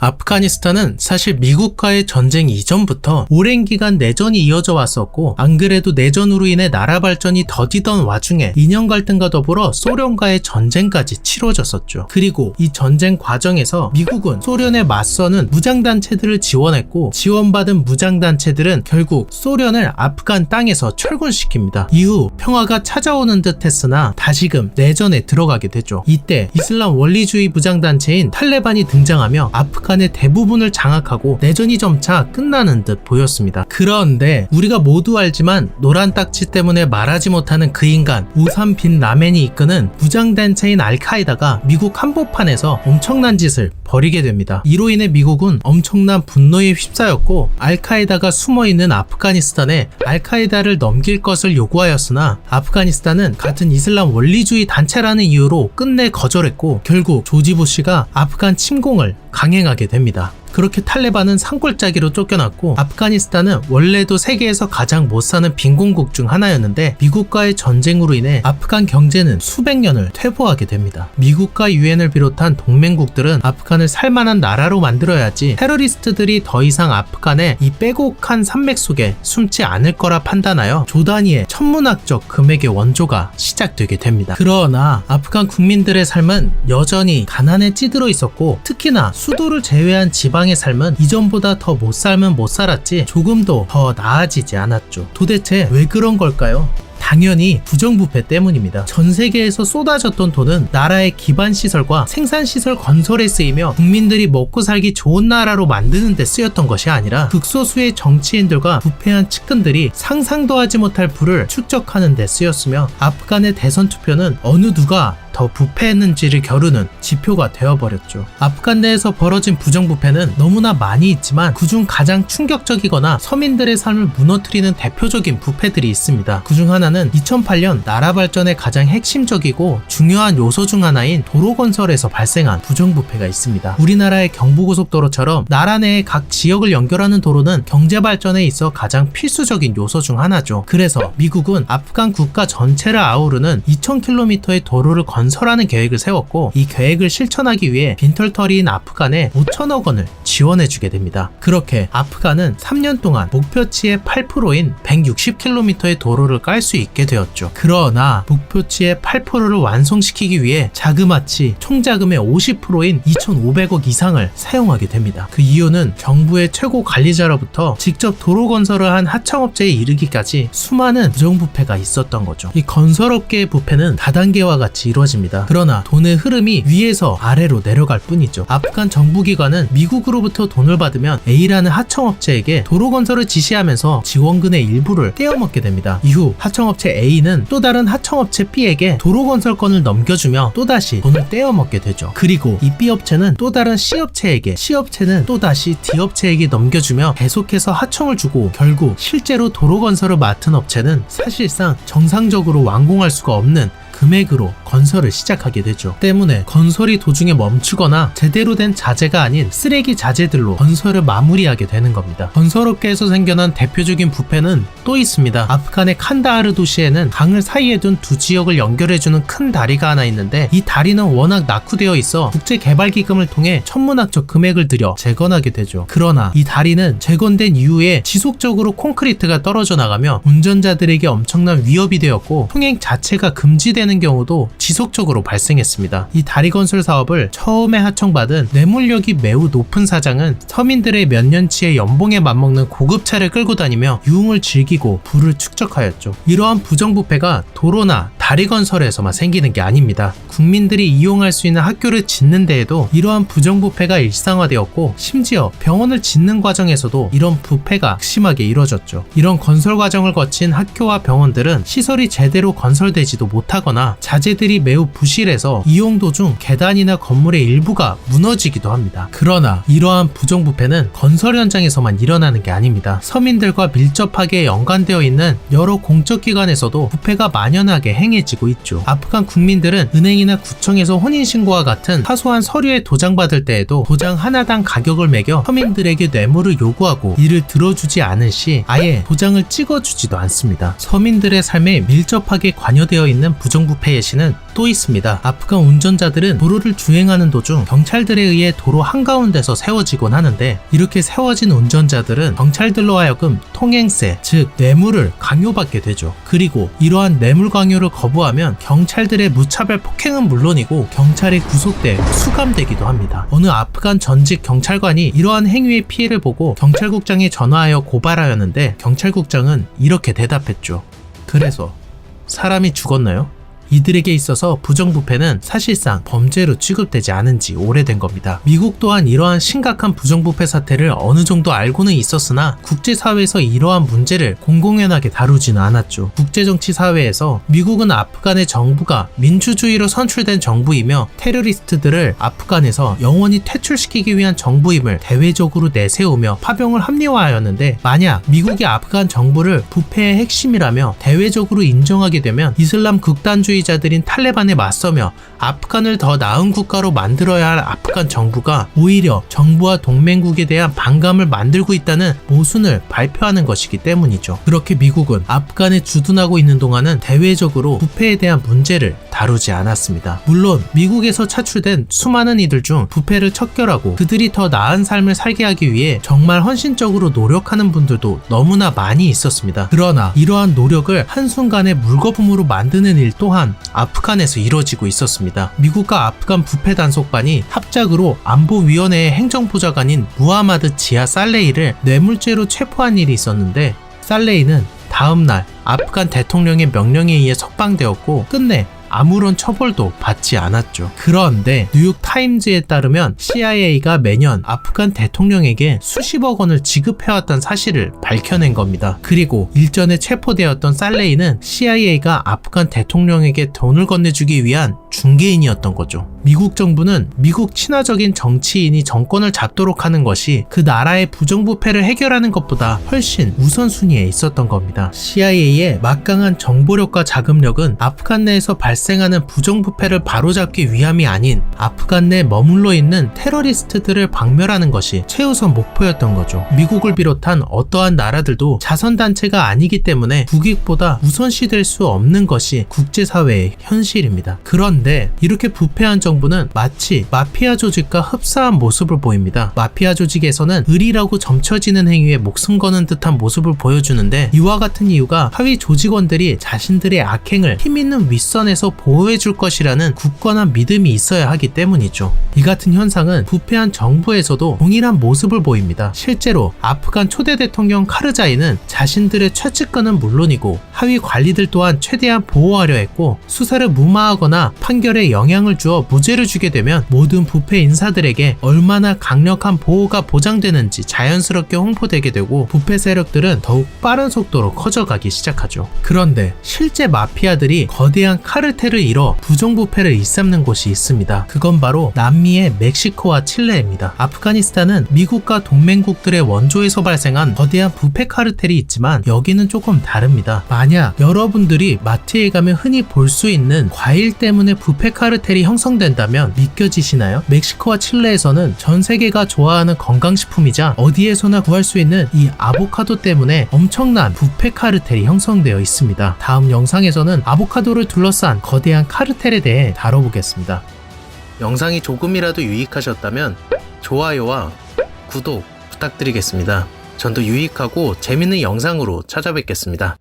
아프가니스탄은 사실 미국과의 전쟁 이전부터 오랜 기간 내전이 이어져 왔었고 안 그래도 내전으로 인해 나라 발전이 더디던 와중에 인연 갈등과 더불어 소련과의 전쟁까지 치러졌었죠. 그리고 이 전쟁 과정에서 미국은 소련에 맞서는 무장단체들을 지원했고 지원받은 무장단체들은 결국 소련을 아프간 땅에서 철군시킵니다. 이후 평화가 찾아오는 듯 했으나 다시금 내전에 들어가게 되죠. 이때 이슬람 원리주의 무장단체인 탈레반이 등장하며 아프간 의 대부분을 장악하고 내전이 점차 끝나는 듯 보였습니다. 그런데 우리가 모두 알지만 노란 딱지 때문에 말하지 못하는 그 인간 우산 빈 라멘이 이끄는 무장단체인 알카에다가 미국 한복판에서 엄청난 짓을 벌이게 됩니다. 이로 인해 미국은 엄청난 분노에 휩싸였고 알카에다가 숨어있는 아프가니스탄에 알카에다를 넘길 것을 요구하였으나 아프가니스탄은 같은 이슬람 원리주의 단체라는 이유로 끝내 거절했고 결국 조지 부시가 아프간 침공을 강행하게 됩니다. 그렇게 탈레반은 산골짜기로 쫓겨났고 아프가니스탄은 원래도 세계에서 가장 못 사는 빈곤국 중 하나였는데 미국과의 전쟁으로 인해 아프간 경제는 수백 년을 퇴보하게 됩니다. 미국과 유엔을 비롯한 동맹국들은 아프간을 살만한 나라로 만들어야지 테러리스트들이 더 이상 아프간의 이 빼곡한 산맥 속에 숨지 않을 거라 판단하여 조단위의 천문학적 금액의 원조가 시작되게 됩니다. 그러나 아프간 국민들의 삶은 여전히 가난에 찌들어 있었고 특히나 수도를 제외한 지방 의 삶은 이전보다 더 못 살면 못 살았지 조금도 더 나아지지 않았죠. 도대체 왜 그런 걸까요? 당연히 부정부패 때문입니다. 전 세계에서 쏟아졌던 돈은 나라의 기반 시설과 생산 시설 건설에 쓰이며 국민들이 먹고 살기 좋은 나라로 만드는 데 쓰였던 것이 아니라 극소수의 정치인들과 부패한 측근들이 상상도 하지 못할 부를 축적하는 데 쓰였으며 아프간의 대선 투표는 어느 누가 더 부패했는지를 겨루는 지표가 되어버렸죠. 아프간 내에서 벌어진 부정부패는 너무나 많이 있지만 그중 가장 충격적이거나 서민들의 삶을 무너뜨리는 대표적인 부패들이 있습니다. 그중 하나는 2008년 나라 발전의 가장 핵심적이고 중요한 요소 중 하나인 도로 건설에서 발생한 부정부패가 있습니다. 우리나라의 경부고속도로처럼 나라 내의 각 지역을 연결하는 도로는 경제 발전에 있어 가장 필수적인 요소 중 하나죠. 그래서 미국은 아프간 국가 전체를 아우르는 2,000km의 도로를 건 설하는 계획을 세웠고 이 계획을 실천하기 위해 빈털터리인 아프간에 5천억 원을 지원해주게 됩니다. 그렇게 아프간은 3년 동안 목표치의 8%인 160km의 도로를 깔 수 있게 되었죠. 그러나 목표치의 8%를 완성시키기 위해 자그마치 총자금의 50%인 2,500억 이상을 사용하게 됩니다. 그 이유는 정부의 최고 관리자로부터 직접 도로 건설을 한 하청업체에 이르기까지 수많은 부정부패가 있었던 거죠. 이 건설업계의 부패는 다단계와 같이 이루어 집니다. 그러나 돈의 흐름이 위에서 아래로 내려갈 뿐이죠. 아프간 정부기관은 미국으로부터 돈을 받으면 A라는 하청업체에게 도로 건설을 지시하면서 지원금의 일부를 떼어먹게 됩니다. 이후 하청업체 A는 또 다른 하청업체 B에게 도로 건설권을 넘겨주며 또다시 돈을 떼어먹게 되죠. 그리고 이 B 업체는 또 다른 C 업체에게 C 업체는 또다시 D 업체에게 넘겨주며 계속해서 하청을 주고 결국 실제로 도로 건설을 맡은 업체는 사실상 정상적으로 완공할 수가 없는 금액으로 건설을 시작하게 되죠. 때문에 건설이 도중에 멈추거나 제대로 된 자재가 아닌 쓰레기 자재들로 건설을 마무리하게 되는 겁니다. 건설업계에서 생겨난 대표적인 부패는 또 있습니다. 아프간의 칸다하르 도시에는 강을 사이에 둔 두 지역을 연결해주는 큰 다리가 하나 있는데 이 다리는 워낙 낙후되어 있어 국제개발기금을 통해 천문학적 금액을 들여 재건하게 되죠. 그러나 이 다리는 재건된 이후에 지속적으로 콘크리트가 떨어져 나가며 운전자들에게 엄청난 위협이 되었고 통행 자체가 금지되는 되는 경우도 지속적으로 발생했습니다. 이 다리 건설 사업을 처음에 하청받은 뇌물력이 매우 높은 사장은 서민들의 몇 년치의 연봉에 맞먹는 고급차를 끌고 다니며 유흥을 즐기고 부를 축적하였죠. 이러한 부정부패가 도로나 다리 건설에서만 생기는 게 아닙니다. 국민들이 이용할 수 있는 학교를 짓는 데에도 이러한 부정부패가 일상화되었고 심지어 병원을 짓는 과정에서도 이런 부패가 심하게 이루어졌죠. 이런 건설 과정을 거친 학교와 병원들은 시설이 제대로 건설되지도 못하거나 자재들 이 매우 부실해서 이용 도중 계단이나 건물의 일부가 무너지기도 합니다. 그러나 이러한 부정부패는 건설 현장에서만 일어나는 게 아닙니다. 서민들과 밀접하게 연관되어 있는 여러 공적 기관에서도 부패가 만연하게 행해지고 있죠. 아프간 국민들은 은행이나 구청에서 혼인신고와 같은 사소한 서류에 도장받을 때에도 도장 하나당 가격을 매겨 서민들에게 뇌물을 요구하고 이를 들어주지 않은 시 아예 도장을 찍어주지도 않습니다. 서민들의 삶에 밀접하게 관여되어 있는 부정부패의 시는 또 있습니다. 아프간 운전자들은 도로를 주행하는 도중 경찰들에 의해 도로 한가운데서 세워지곤 하는데 이렇게 세워진 운전자들은 경찰들로 하여금 통행세, 즉 뇌물을 강요받게 되죠. 그리고 이러한 뇌물 강요를 거부하면 경찰들의 무차별 폭행은 물론이고 경찰이 구속돼 수감되기도 합니다. 어느 아프간 전직 경찰관이 이러한 행위의 피해를 보고 경찰국장에 전화하여 고발하였는데 경찰국장은 이렇게 대답했죠. 그래서 사람이 죽었나요? 이들에게 있어서 부정부패는 사실상 범죄로 취급되지 않은 지 오래된 겁니다. 미국 또한 이러한 심각한 부정부패 사태를 어느 정도 알고는 있었으나 국제사회에서 이러한 문제를 공공연하게 다루지는 않았죠. 국제정치 사회에서 미국은 아프간의 정부가 민주주의로 선출된 정부이며 테러리스트들을 아프간에서 영원히 퇴출시키기 위한 정부임을 대외적으로 내세우며 파병을 합리화하였는데 만약 미국이 아프간 정부를 부패의 핵심이라며 대외적으로 인정하게 되면 이슬람 극단주의 자들인 탈레반에 맞서며 아프간을 더 나은 국가로 만들어야 할 아프간 정부가 오히려 정부와 동맹국에 대한 반감을 만들고 있다는 모순을 발표하는 것이기 때문이죠. 그렇게 미국은 아프간에 주둔하고 있는 동안은 대외적으로 부패에 대한 문제를 다루지 않았습니다. 물론 미국에서 차출된 수많은 이들 중 부패를 척결하고 그들이 더 나은 삶을 살게 하기 위해 정말 헌신적으로 노력하는 분들도 너무나 많이 있었습니다. 그러나 이러한 노력을 한순간에 물거품으로 만드는 일 또한 아프간에서 이뤄지고 있었습니다. 미국과 아프간 부패 단속반이 합작으로 안보위원회의 행정보좌관인 무하마드 지아 살레이를 뇌물죄로 체포한 일이 있었는데 살레이는 다음날 아프간 대통령의 명령에 의해 석방되었고 끝내 아무런 처벌도 받지 않았죠. 그런데 뉴욕 타임즈에 따르면 CIA가 매년 아프간 대통령에게 수십억 원을 지급해왔던 사실을 밝혀낸 겁니다. 그리고 일전에 체포되었던 살레이는 CIA가 아프간 대통령에게 돈을 건네주기 위한 중개인이었던 거죠. 미국 정부는 미국 친화적인 정치인이 정권을 잡도록 하는 것이 그 나라의 부정부패를 해결하는 것보다 훨씬 우선순위에 있었던 겁니다. CIA의 막강한 정보력과 자금력은 아프간 내에서 발생하는 부정부패를 바로잡기 위함이 아닌 아프간 내에 머물러 있는 테러리스트들을 박멸하는 것이 최우선 목표였던 거죠. 미국을 비롯한 어떠한 나라들도 자선단체가 아니기 때문에 국익보다 우선시될 수 없는 것이 국제사회의 현실입니다. 그런데 이렇게 부패한 정부는 마치 마피아 조직과 흡사한 모습을 보입니다. 마피아 조직에서는 을이라고 점쳐지는 행위에 목숨 거는 듯한 모습을 보여주는데 이와 같은 이유가 하위 조직원들이 자신들의 악행을 힘있는 윗선에서 보호해줄 것이라는 굳건한 믿음이 있어야 하기 때문이죠. 이 같은 현상은 부패한 정부에서도 동일한 모습을 보입니다. 실제로 아프간 초대 대통령 카르자이는 자신들의 최측근은 물론이고 하위 관리들 또한 최대한 보호하려 했고 수사를 무마하거나 판결에 영향을 주어 무 죄를 주게 되면 모든 부패 인사들에게 얼마나 강력한 보호가 보장되는지 자연스럽게 홍보되게 되고 부패 세력들은 더욱 빠른 속도로 커져가기 시작하죠. 그런데 실제 마피아들이 거대한 카르텔을 이뤄 부정부패를 일삼는 곳이 있습니다. 그건 바로 남미의 멕시코와 칠레입니다. 아프가니스탄은 미국과 동맹국들의 원조에서 발생한 거대한 부패 카르텔이 있지만 여기는 조금 다릅니다. 만약 여러분들이 마트에 가면 흔히 볼 수 있는 과일 때문에 부패 카르텔이 형성된 다면 믿겨지시나요? 멕시코와 칠레에서는 전 세계가 좋아하는 건강식품이자 어디에서나 구할 수 있는 이 아보카도 때문에 엄청난 부패 카르텔이 형성되어 있습니다. 다음 영상에서는 아보카도를 둘러싼 거대한 카르텔에 대해 다뤄보겠습니다. 영상이 조금이라도 유익하셨다면 좋아요와 구독 부탁드리겠습니다. 전더 유익하고 재밌는 영상으로 찾아뵙겠습니다.